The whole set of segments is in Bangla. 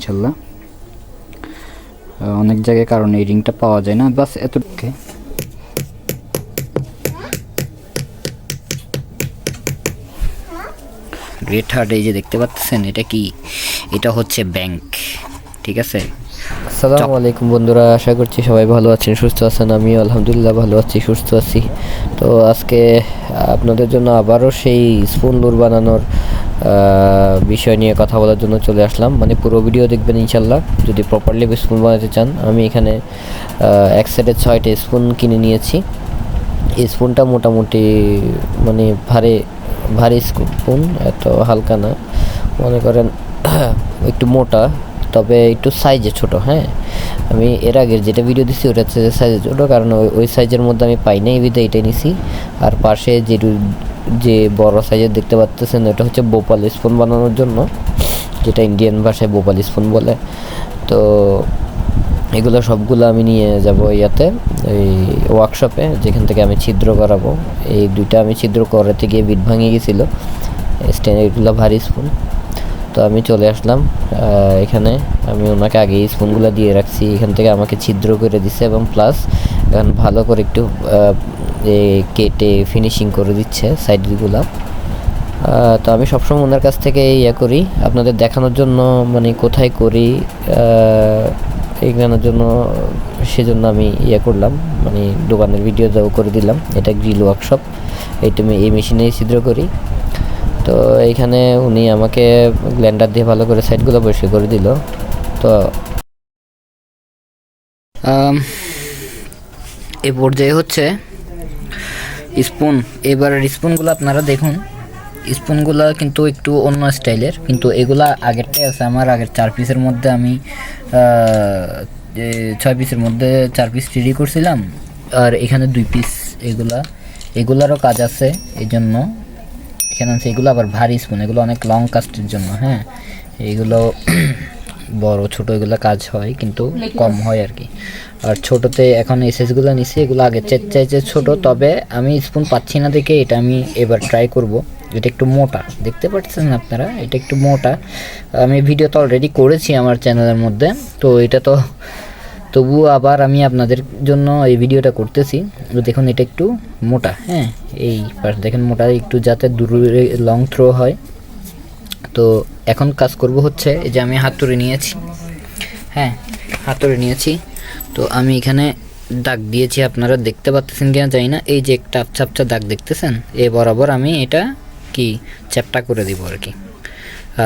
ইনশাল্লাহ। অনেক জায়গায় কারণ এই রিংটা পাওয়া যায় না বাস এতটুকু গ্রেট হার্ট এই যে দেখতে পাচ্ছেন এটা কি? এটা হচ্ছে ব্যাংক ঠিক আছে? আসসালামু আলাইকুম বন্ধুরা আশা করছি সবাই ভালো আছেন সুস্থ আছেন আমি আলহামদুলিল্লাহ ভালো আছি সুস্থ আছি। তো আজকে আপনাদের জন্য আবারও সেই স্পুন লুর বানানোর বিষয় নিয়ে কথা বলার জন্য চলে আসলাম। মানে পুরো ভিডিও দেখবেন ইনশাল্লাহ। যদি প্রপারলি স্পুন বানাতে চান, আমি এখানে এক সাইডে ছয়টা স্পুন কিনে নিয়েছি। স্পুনটা মোটামুটি মানে ভারী ভারী স্পুন এত হালকা না। মনে করেন, একটু মোটা, তবে একটু সাইজে ছোট হ্যাঁ? আমি এর আগের যেটা ভিডিও দিছি ওটা সাইজে ছোটো, কারণ ওই সাইজের মধ্যে আমি পাই নাই বিধে এটাই নিছি। আর পাশে যে যে বড় সাইজের দেখতে পাচ্তেছেন, এটা হচ্ছে বোপাল স্পুন বানানোর জন্য, যেটা ইন্ডিয়ান ভাষায় বোপাল স্পুন বলে। তো এগুলো সবগুলো আমি নিয়ে যাব ইয়াতে, এই ওয়ার্কশপে যেখান থেকে আমি ছিদ্র করাবো। এই দুইটা আমি ছিদ্র করাতে গিয়ে বিট ভাঙে গেছিল এগুলো ভারী স্পুন তো আমি চলে আসলাম এখানে আমি ওনাকে আগে স্পুনগুলো দিয়ে রাখছি। এখান থেকে আমাকে ছিদ্র করে দিছে এবং প্লাস এখন ভালো করে একটু এ কেটে ফিনিশিং করে দিচ্ছে সাইডগুলো তো আমি সবসময় ওনার কাছ থেকে ইয়ে করি। আপনাদের দেখানোর জন্য মানে কোথায় করি আহ, এখানের জন্য সেজন্য আমি ইয়ে করলাম। মানে দোকানের ভিডিও দাও করে দিলাম। এটা গ্রিল ওয়ার্কশপ এইটা আমি এই মেশিনেই ছিদ্র করি। তো এইখানে উনি আমাকে গ্ল্যান্ডার দিয়ে ভালো করে সাইডগুলো পরিষ্কার করে দিল। তো এ পর্যায়ে হচ্ছে স্পুন, এবারের স্পুনগুলো আপনারা দেখুন। স্পুনগুলো কিন্তু একটু অন্য স্টাইলের, কিন্তু এগুলা আগেরটাই আছে। আমার আগের চার পিসের মধ্যে আমি ছয় পিসের মধ্যে চার পিস রেডি করছিলাম। আর এখানে দুই পিস এগুলা, এগুলারও কাজ আছে এই জন্য এখানে আছে এগুলো আবার ভারী স্পুন, এগুলো অনেক লং কাস্টের জন্য হ্যাঁ। এগুলো বড় ছোট এগুলো কাজ হয় কিন্তু কম হয় আর কি আর ছোটতে এখন এসএসগুলো নিছি এগুলো আগে চেয়ে চাইছে ছোট তবে আমি স্পুন পাচ্ছি না দেখে এটা আমি এবার ট্রাই করব। এটা একটু মোটা দেখতে পাচ্ছেন আপনারা? এটা একটু মোটা। আমি ভিডিও তো অলরেডি করেছি আমার চ্যানেলের মধ্যে তো এটা তো তবুও আবার আমি আপনাদের জন্য এই ভিডিওটা করতেছি। দেখুন এটা একটু মোটা হ্যাঁ এই পাশ দেখেন মোটা একটু যাতে দূরে লং থ্রো হয়। তো এখন কাজ করব হচ্ছে এই যে আমি হাতুড়ি নিয়েছি। হ্যাঁ হাতুড়ি নিয়েছি। তো আমি এখানে দাগ দিয়েছি, আপনারা দেখতে পাচ্ছেন কিনা জানি না। এই যে একটা আবছা আবছা দাগ দেখতেছেন, এ বরাবর আমি এটা কি চ্যাপটা করে দিব আর কি।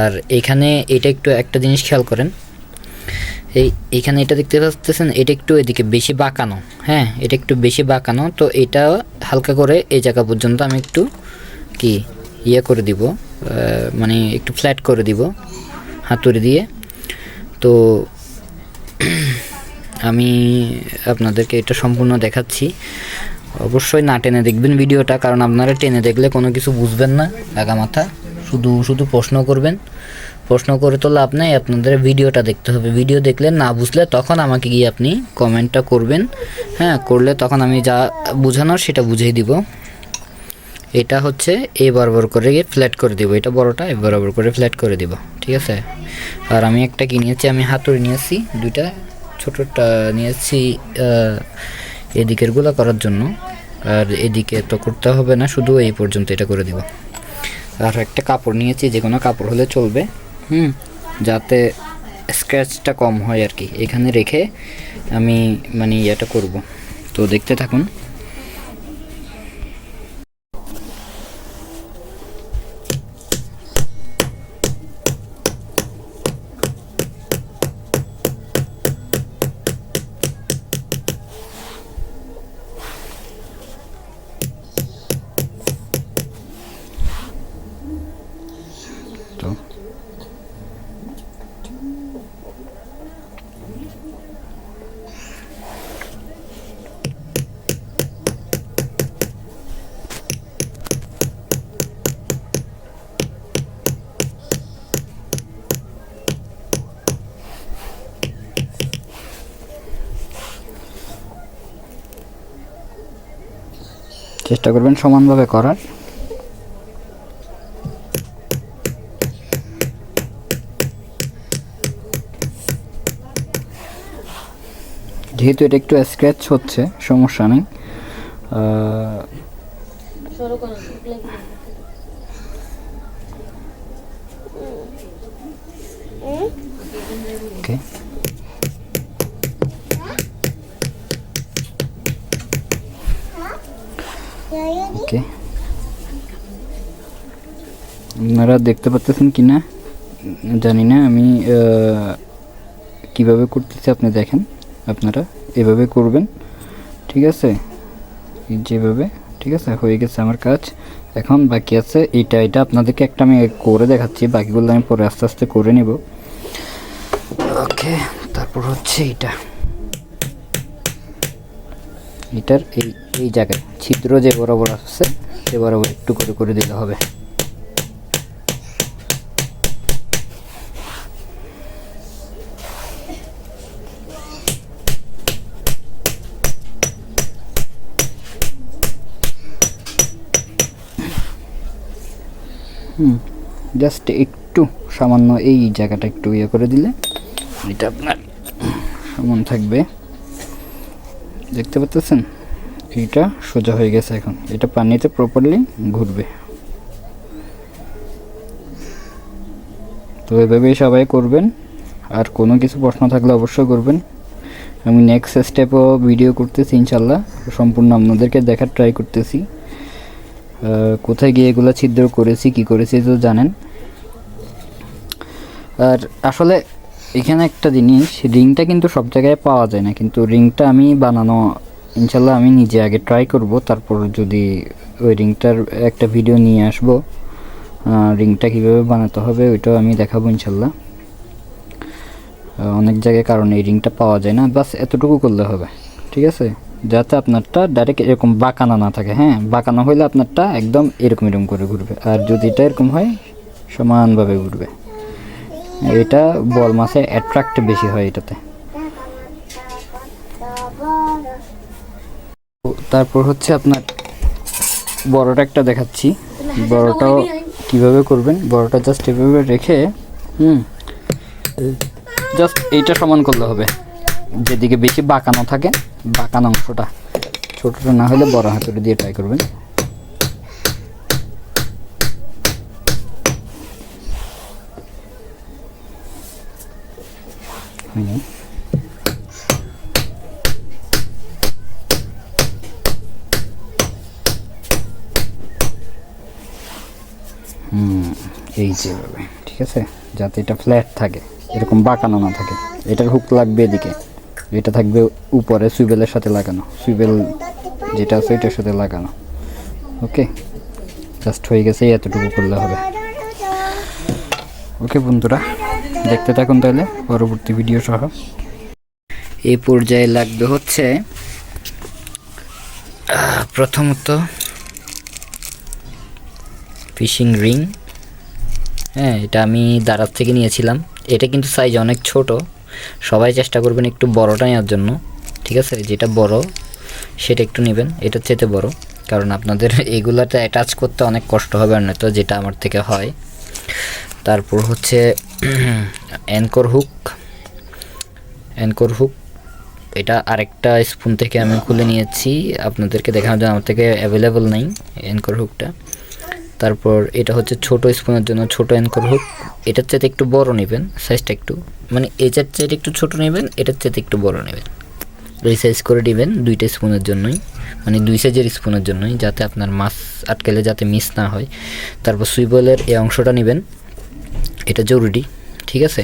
আর এখানে এটা একটু একটা জিনিস খেয়াল করেন। এই এখানে এটা দেখতে পাচ্ছেন এটা একটু এদিকে বেশি বাঁকানো। হ্যাঁ এটা একটু বেশি বাঁকানো। তো এটা হালকা করে এই জায়গা পর্যন্ত আমি একটু কি ইয়ে করে দিব। মানে একটু ফ্ল্যাট করে দিব, হাতুড়ি দিয়ে। তো আমি আপনাদেরকে এটা সম্পূর্ণ দেখাচ্ছি। অবশ্যই না টেনে দেখবেন ভিডিওটা, কারণ আপনারা টেনে দেখলে কোনো কিছু বুঝবেন না, লাগা মাথা। শুধু শুধু প্রশ্ন করবেন। প্রশ্ন করে তো লাভ নেই, আপনাদের ভিডিওটা দেখতে হবে। ভিডিও দেখলে না বুঝলে তখন আমাকে গিয়ে আপনি কমেন্টটা করবেন। হ্যাঁ করলে তখন আমি যা বোঝানোর সেটা বুঝিয়ে দিব। এটা হচ্ছে এ বরাবর করে ফ্ল্যাট করে দিব। এটা বড়টা এ বরাবর করে ফ্ল্যাট করে দিব ঠিক আছে? আর আমি একটা কিনেছি আমি হাতুড়ি নিয়েছি দুইটা ছোটোটা নিয়েছি আহ, এদিকেরগুলো করার জন্য। আর এদিকে তো করতে হবে না শুধু এই পর্যন্ত এটা করে দিব। আর একটা কাপড় নিয়েছি যে কোনো কাপড় হলে চলবে হুম? যাতে স্ক্র্যাচটা কম হয় আর কি। এখানে রেখে আমি মানে ইয়েটা করব। তো দেখতে থাকুন। চেষ্টা করবেন সমানভাবে করার। যেহেতু এটা একটু স্ক্র্যাচ হচ্ছে সমস্যা নেই। Okay. ওকে আপনারা দেখতে পাচ্ছেন কি না? জানি না, আমি কীভাবে করতেছি আপনি দেখেন, আপনারা এভাবে করবেন, ঠিক আছে? যেভাবে, ঠিক আছে? হয়ে গেছে আমার কাজ। এখন বাকি আছে এইটা এটা আপনাদেরকে একটা আমি করে দেখাচ্ছি, বাকিগুলো আমি পরে আস্তে আস্তে করে নেব। ওকে তারপর হচ্ছে এইটা। এটার এই এই জায়গায়। ছিদ্র যে বরাবর আসছে, সে বরাবর একটু করে করে দিলে হবে। হুম জাস্ট একটু সামান্য এই জায়গাটা একটু ইয়ে করে দিলে, এটা আপনার সমান থাকবে। দেখতে পাচ্ছেন এইটা সোজা হয়ে গেছে এখন। এটা পানিতে প্রপারলি ঘুরবে। তো এভাবেই সবাই করবেন। আর কোনো কিছু প্রশ্ন থাকলে অবশ্যই করবেন। আমি নেক্সট স্টেপও ভিডিও করতেছি ইনশাল্লাহ সম্পূর্ণ আপনাদেরকে দেখার ট্রাই করতেছি। কোথায় গিয়ে এগুলো ছিদ্র করেছি, কি করেছি তো জানেন। আর আসলে এখানে একটা জিনিস, রিংটা কিন্তু সব জায়গায় পাওয়া যায় না, কিন্তু রিংটা আমি বানানো, ইনশাল্লাহ আমি নিজে আগে ট্রাই করব, তারপর যদি ওই রিংটার একটা ভিডিও নিয়ে আসব রিংটা কীভাবে বানাতে হবে ওইটাও আমি দেখাবো ইনশাল্লাহ। অনেক জায়গায় কারণ এই রিংটা পাওয়া যায় না, বাস এতটুকু করলে হবে, ঠিক আছে? যাতে আপনারটা ডাইরেক্ট এরকম বাঁকানো না থাকে হ্যাঁ? বাঁকানো হইলে আপনারটা একদম এরকম এরকম করে ঘুরবে, আর যদি এটা এরকম হয়, সমানভাবে ঘুরবে। এটা বল মাছে অ্যাট্রাক্ট বেশি হয় এটাতে। তারপর হচ্ছে আপনার বড়টা একটা দেখাচ্ছি। বড়টাও কীভাবে করবেন? বড়টা জাস্ট এভাবে রেখে, হুম জাস্ট এইটা সমান করলে হবে। যেদিকে বেশি বাঁকানো থাকে, বাঁকানো অংশটা। ছোটটা না হলে বড় হাতুড়ি দিয়ে ট্রাই করবেন। হয়নি হুম, এই যেভাবে ঠিক আছে? যাতে এটা ফ্ল্যাট থাকে, এরকম বাঁকানো না থাকে। এটার হুক লাগবে এদিকে। এটা থাকবে উপরে সুইবেলের সাথে লাগানো। সুইবেল যেটা আছে এটার সাথে লাগানো। ওকে জাস্ট হয়ে গেছে, এতটুকু করলে হবে। ওকে বন্ধুরা। দেখতে থাকুন তাহলে, পরবর্তী ভিডিও সহ। এই পর্যায়ে লাগবে হচ্ছে প্রথমত ফিশিং রিং। হ্যাঁ এটা আমি দারাজ থেকে নিয়েছিলাম। এটা কিন্তু সাইজ অনেক ছোট। সবাই চেষ্টা করবেন একটু বড়টা নেওয়ার জন্য। ঠিক আছে? যেটা বড়, সেটা একটু নেবেন। এটা চেতে বড়। কারণ আপনাদের এগুলাতে অ্যাটাচ করতে অনেক কষ্ট হবে আর নয়তো যেটা আমার থেকে হয়। তারপর হচ্ছে অ্যানকর হুক অ্যানকর হুক এটা আরেকটা স্পুন থেকে আমি খুলে নিয়েছি। আপনাদেরকে দেখানোর জন্য আমার থেকে অ্যাভেলেবল নেই অ্যানকর হুকটা তারপর এটা হচ্ছে ছোট স্পুনের জন্য ছোট অ্যানকর হুক এটার চাইতে একটু বড় নেবেন সাইজটা একটু। মানে এটার চাইতে একটু ছোট নেবেন, এটার চাইতে একটু বড় নেবেন। এই সাইজ করে দিবেন দুইটা স্পুনের জন্যই। মানে দুই সাইজের স্পুনের জন্যই, যাতে আপনার মাছ আটকেলে যাতে মিস না হয়। তারপর সুইবলের এই অংশটা নেবেন। এটা জরুরি, ঠিক আছে?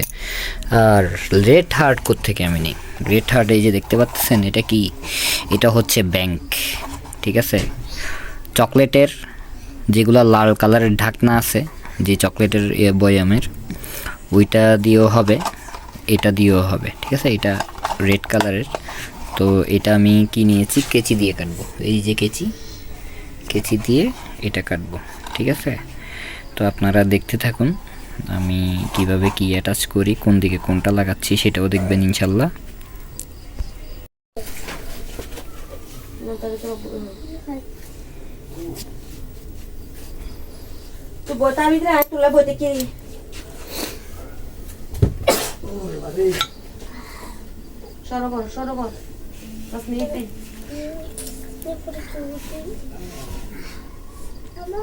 আর রেড হার্ট থেকে আমি নিই? রেড হার্ট এই যে দেখতে পাচ্ছেন, এটা কি? এটা হচ্ছে ব্যাংক, ঠিক আছে? চকলেটের যেগুলো লাল কালারের ঢাকনা আছে, যে চকলেটের বয়ামের, ওইটা দিয়েও হবে, এটা দিয়েও হবে, ঠিক আছে? এটা রেড কালারের। তো এটা আমি কি নিয়েছি? কেচি দিয়ে কাটবো। এই যে কেচি কেচি দিয়ে এটা কাটবো, ঠিক আছে? তো আপনারা দেখতে থাকুন। আমি কীভাবে কি অ্যাটাচ করি কোন দিকে কোনটা লাগাচ্ছি সেটাও দেখবেন ইনশাল্লাহ। Tu botar me atrás, tu lá botei aqui. সরো কর সরো কর দশ মিনিটে। না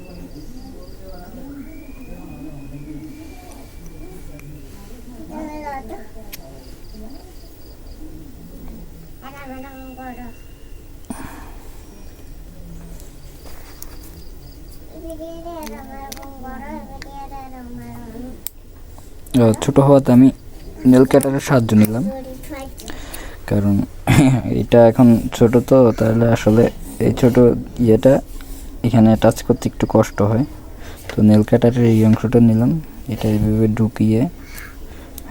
ছোট হওয়াতে আমি নেল কাটারের সাহায্য নিলাম। কারণ এটা এখন ছোট তো, তাহলে আসলে এই ছোট ইয়েটা এখানে টাচ করতে একটু কষ্ট হয়। তো নেল কাটারের এই অংশটা নিলাম। এটা এইভাবে ঢুকিয়ে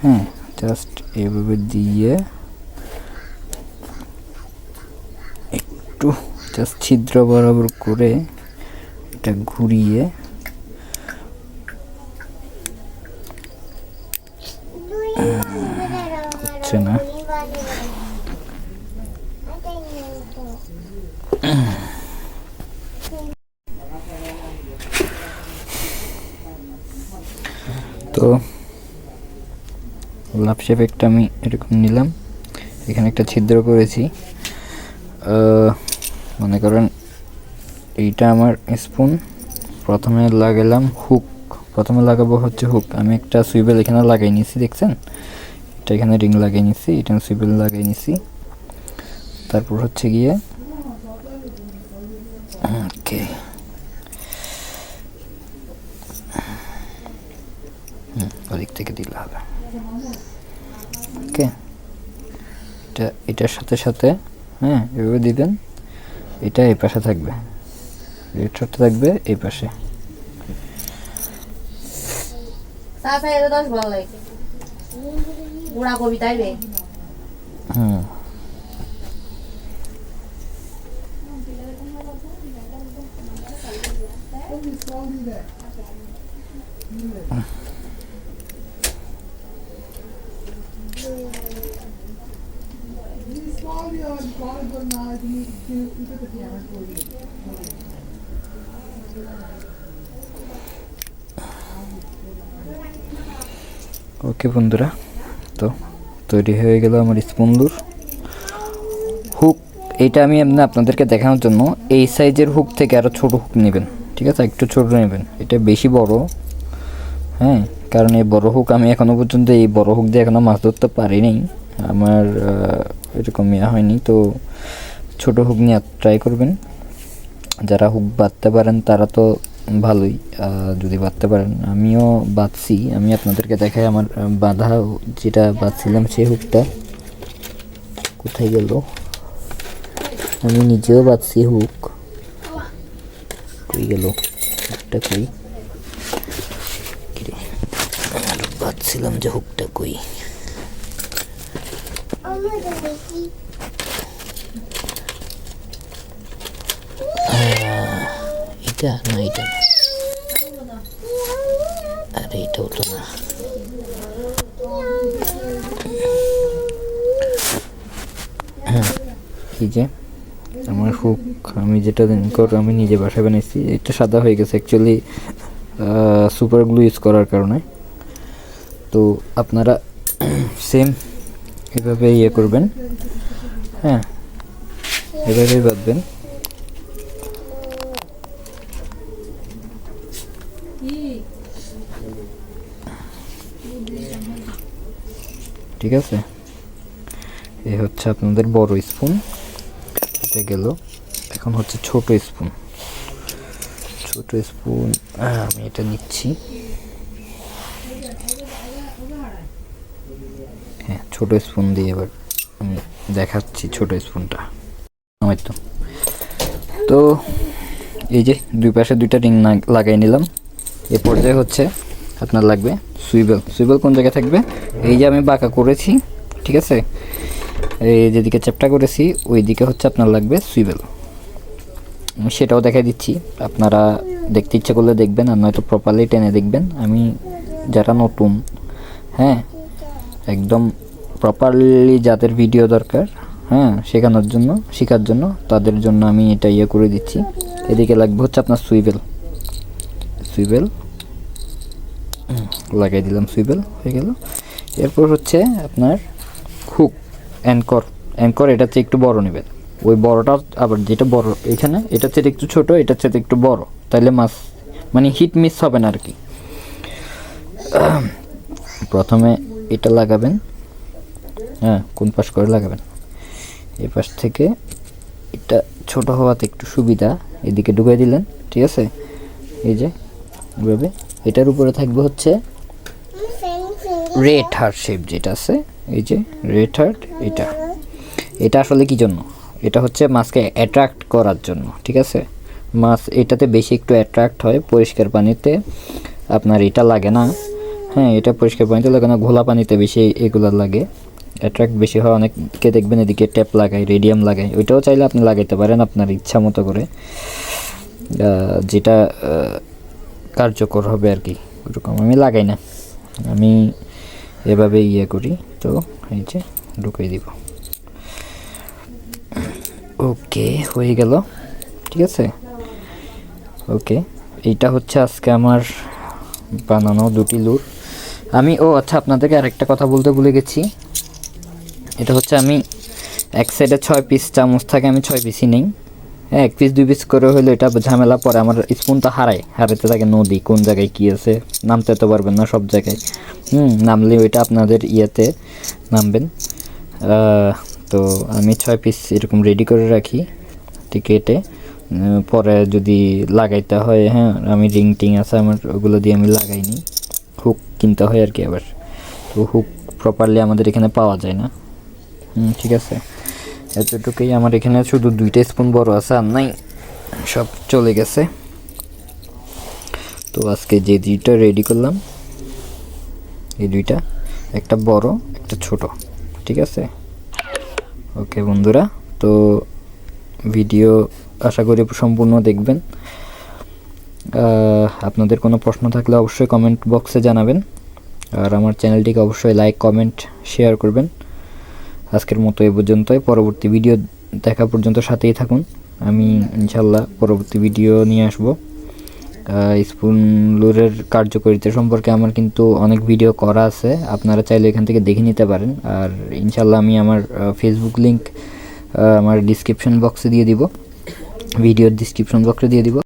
হ্যাঁ। জাস্ট এভাবে দিয়ে একটু জাস্ট ছিদ্র বরাবর করে এটা ঘুরিয়ে হচ্ছে না তো লাভ শেপ আমি এরকম নিলাম। এখানে একটা ছিদ্র করেছি। মনে করেন এইটা আমার স্পুন প্রথমে লাগালাম হুক প্রথমে লাগাবো হচ্ছে হুক আমি একটা সুইবেল এখানে লাগাই নিছি, দেখছেন? এটা এখানে রিং লাগিয়ে নিছি, এটা আমি সুইবেল লাগাই নিছি। তারপর হচ্ছে গিয়ে, ওকে। ওদিক থেকে দিলে হবে। ওকে এটা এটার সাথে সাথে হ্যাঁ এভাবে দিবেন এটা এই পাশে থাকবে। রেড শটটা থাকবে এই পাশে। হুম। ওকে, বন্ধুরা। তো তৈরি হয়ে গেল আমার স্পুনলুর হুক। এইটা আমি এমনি আপনাদেরকে দেখানোর জন্য, এই সাইজের হুক থেকে আরও ছোট হুক নেবেন, ঠিক আছে? একটু ছোট নেবেন। এটা বেশি বড় হ্যাঁ? কারণ এই বড় হুক আমি এখনও পর্যন্ত এই বড় হুক দিয়ে এখনও মাছ ধরতে পারিনি। আমার এরকম ইয়ে হয়নি। তো ছোট হুক নিয়ে ট্রাই করবেন। যারা হুক বাঁধতে পারেন, তারা তো ভালোই যদি বাঁধতে পারেন। আমিও বাঁধছি আমি আপনাদেরকে দেখাই আমার বাঁধা যেটা বাঁধছিলাম সেই হুকটা। কোথায় গেল? আমি নিজেও বাঁধছি হুক। কই গেল? হুকটা কই? বাঁধছিলাম যে হুকটা কই? এটা না এটা আরে এটাও তো না হ্যাঁ, এই যে আমার হুক আমি যেটা কর আমি নিজে বাসায় বানিয়েছি এটা সাদা হয়ে গেছে অ্যাকচুয়ালি সুপার গ্লু ইউজ করার কারণে। তো আপনারা সেম এভাবে ইয়ে করবেন। হ্যাঁ এভাবেই বাঁধবেন। ঠিক আছে? এই হচ্ছে আপনাদের বড় স্পুন এটা গেল। এখন হচ্ছে ছোট স্পুন ছোট স্পুন আমি এটা নিচ্ছি। হ্যাঁ ছোট স্পুন দিয়ে এবার আমি দেখাচ্ছি ছোট স্পুনটা আমার তো। তো এই যে দুই পাশে দুইটা রিং লাগাই নিলাম। এ পর্যায়ে হচ্ছে আপনার লাগবে সুইবেল সুইবেল কোন জায়গায় থাকবে? এই যে আমি বাঁকা করেছি, ঠিক আছে? এই যেদিকে চ্যাপটা করেছি ওই দিকে হচ্ছে আপনার লাগবে সুইবেল। আমি সেটাও দেখাই দিচ্ছি। আপনারা দেখতে ইচ্ছে করলে দেখবেন, আর নয়তো প্রপারলি টেনে দেখবেন। আমি যারা নতুন হ্যাঁ একদম প্রপারলি যাদের ভিডিও দরকার হ্যাঁ শেখানোর জন্য, শেখার জন্য, তাদের জন্য আমি এটা ইয়ে করে দিচ্ছি। এদিকে লাগবে হচ্ছে আপনার সুইবেল। সুইবেল? লাগাই দিলাম সুইবেল, হয়ে গেল। এরপর হচ্ছে আপনার হুক অ্যাঙ্কর অ্যাঙ্কর এটা হচ্ছে একটু বড় নেবেন। ওই বড়টা আবার যেটা বড় এখানে এটা হচ্ছে একটু ছোট এটা হচ্ছে একটু বড়। তাইলে মাছ মানে হিট মিস হবে না আর কি প্রথমে এটা লাগাবেন। হ্যাঁ কোন পাশ করে লাগাবেন? এই পাশ থেকে এটা ছোট হওয়াতে একটু সুবিধা। এদিকে ঢুকিয়ে দিলেন, ঠিক আছে? এই যে, এভাবে। এটার উপরে থাকবে হচ্ছে রেড হার্ট শেপ যেটা আছে, এই যে রেড হার্ট, এটা। এটা আসলে কি জন্য? এটা হচ্ছে মাছকে অ্যাট্রাক্ট করার জন্য, ঠিক আছে? মাছ এটাতে বেশি একটু অ্যাট্রাক্ট হয় পরিষ্কার পানিতে, আপনার এটা লাগে না। হ্যাঁ এটা পরিষ্কার পানিতে লাগে না, ঘোলা পানিতে বেশি এগুলো লাগে। অ্যাট্রাক্ট বেশি হয়, অনেককে দেখবেন এদিকে ট্যাপ লাগায় রেডিয়াম লাগায়। ওইটাও চাইলে আপনি লাগাইতে পারেন আপনার ইচ্ছা মতো করে। যেটা কার্যকর হবে আর কি, ওরকম। আমি লাগাই না। আমি এভাবে ইয়ে করি। তো এই যে ঢুকিয়ে দিব। ওকে, হয়ে গেল। ঠিক আছে? ওকে, এইটা হচ্ছে আজকে আমার বানানো দুটি লুর। আমি, ও আচ্ছা আপনাদেরকে আরেকটা কথা বলতে ভুলে গেছি। এটা হচ্ছে আমি এক সাইডে ছয় পিস চামচ থাকে, আমি ছয় পিসই নেই। এক পিস দুই পিস করে হলে এটা ঝামেলা পরে আমার স্পুন তো হারায়। হারাইতে থাকে নদী কোন জায়গায় কী আছে নামতে তো পারবেন না সব জায়গায়। হুম নামলে ওইটা আপনাদের ইয়েতে নামবেন। তো আমি ছয় পিস এরকম রেডি করে রাখি টিকেটে পরে যদি লাগাইতে হয় হ্যাঁ আমি রিং টিং আছে আমার ওগুলো দিয়ে আমি লাগাইনি। হুক কিনতে হয় আর কি আবার। তো হুক প্রপারলি আমাদের এখানে পাওয়া যায় না। হুম, ঠিক আছে। এতটুকুই আমার এখানে শুধু দুইটা স্পুন বড় আছে আর নাই, সব চলে গেছে। তো আজকে যে দুইটা রেডি করলাম, এই দুইটা, একটা বড়, একটা ছোট, ঠিক আছে? ওকে বন্ধুরা, তো ভিডিও আশা করি সম্পূর্ণ দেখবেন। আপনাদের কোনো প্রশ্ন থাকলে অবশ্যই কমেন্ট বক্সে জানাবেন। আর আমার চ্যানেলটিকে অবশ্যই লাইক কমেন্ট শেয়ার করবেন। আজকের মতো এ পর্যন্তই। পরবর্তী ভিডিও দেখা পর্যন্ত সাথেই থাকুন। আমি ইনশাল্লাহ পরবর্তী ভিডিও নিয়ে আসব। স্পুন লুরের কার্যকারিতা সম্পর্কে আমার কিন্তু অনেক ভিডিও করা আছে। আপনারা চাইলে এখান থেকে দেখে নিতে পারেন। আর ইনশাল্লাহ আমি আমার ফেসবুক লিংক আমার ডিসক্রিপশন বক্সে দিয়ে দিব। ভিডিওর ডিসক্রিপশন বক্সে দিয়ে দিব।